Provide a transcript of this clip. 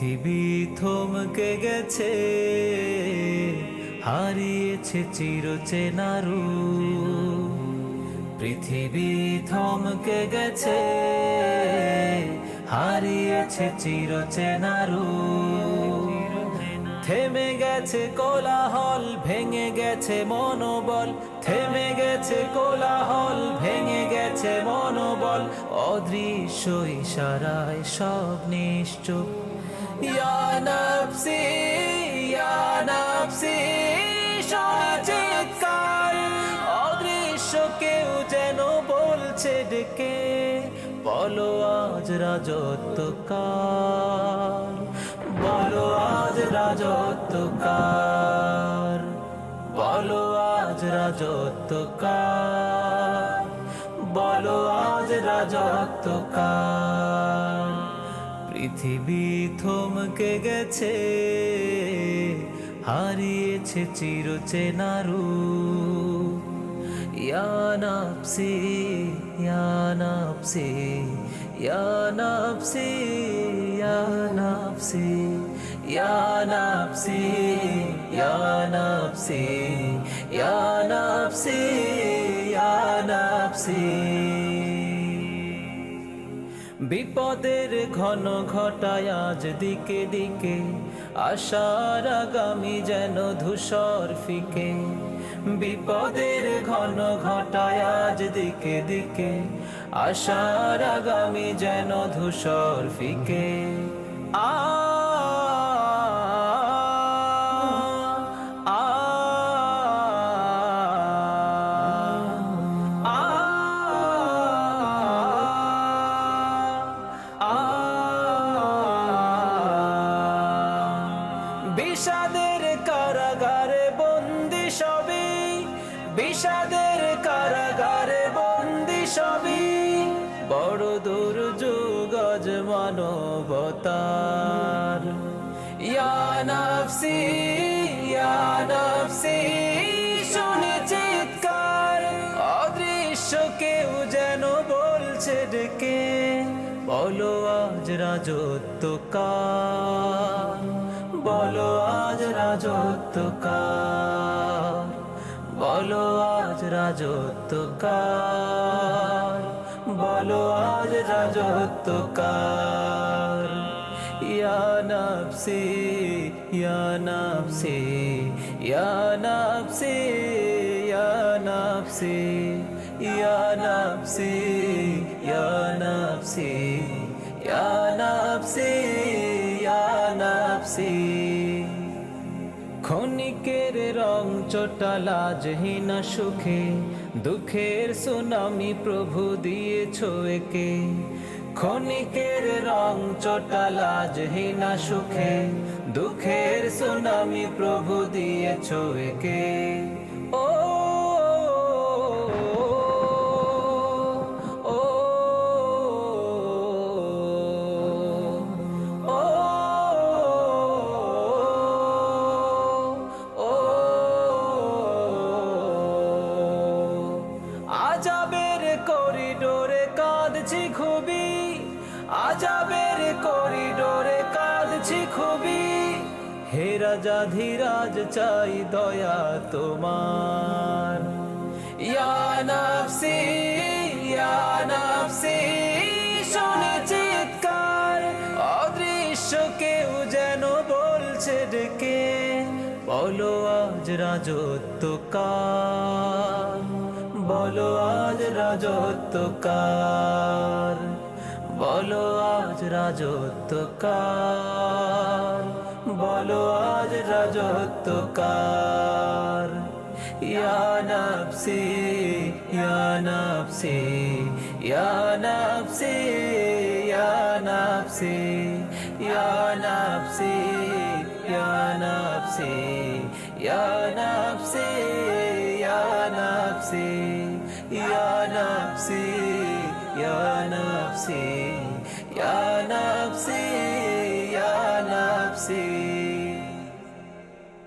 পৃথিবী থমকে গেছে, হারিয়েছে চিরচেনারু। পৃথিবী থমকে গেছে, হারিয়েছে চিরচেনারু। থেমে গেছে কোলাহল, ভেঙে গেছে মনোবল। থেমে গেছে কোলাহল, ভেঙে গেছে মনোবল। অদৃশ্য ইশারায় সব নিশ্চুপ। ইয়া নাফসি ইয়া নাফসি অদৃশ্য কেউ যেন বলছে ডেকে, বলো আজ রাজত্ব কার? বলো আজ রাজত্ব কার? বলো আজ রাজত্ব কার? বলো আজ রাজত্ব কার? পৃথিবী থমকে গেছে হারিয়েছে চিরচেনারু। ইয়া নাফসি ইয়া নাফসি ইয়া নাফসি ইয়া নাফসি ইয়া বিপদের ঘন ঘটায় আজ দিকে দিকে আশার আগামী যেন ধূসর ফিকে। বিপদের ঘন ঘটায় আজ দিকে দিকে আশার আগামী যেন ধূসর ফিকে। আ বিষাদের কারাগারে বন্দি সবই, বিষাদের কারাগারে বন্দি সবই। বড় দুর্যোগ আজ মানবতার। ইয়া নাফসি ইয়া নাফসি, শুনে চিৎকার। অদৃশ্য কেউ যেন বলছে ডেকে, বলো আজ রাজত্ব কার বলো আজ রাজত্ব কার বলো আজ রাজত্ব কার বলো আজ রাজত্ব কার ইয়া নাফসি ইয়া নাফসি ইয়া নাফসি ইয়া নাফসি ইয়া নাফসি ইয়া নাফসি ইয়া নাফসি ইয়া নাফসি। ক্ষণিকের রং চোটালাজহীনা সুখে, দুঃখের সুনামি প্রভু দিয়েছ একে। ক্ষণিকের রং চোটালাজহীনা সুখে, দুঃখের সুনামি প্রভু দিয়েছ একে। ও ও আজাবের করিডোরে কাঁদছি খুবই। হে রাজা ধীরাজ, চাই দয়া তোমার। ইয়া নাফসি ইয়া নাফসি, শুনে চিৎকার। অদৃশ্য কেউ যেন বলছে ডেকে, বলো আজ রাজত্ব কার বলো আজ রাজত্ব কার বলো আজ রাজত্ব কার বলো আজ রাজত্ব কার ইয়া নাফসি ইয়া নাফসি ইয়া নাফসি ইয়া নাফসি ইয়া নাফসি ইয়া নাফসি ইয়া নাফসি ইয়া নাফসি ইয়া নাফসি Ya Nafsi, Ya Nafsi, Ya Nafsi.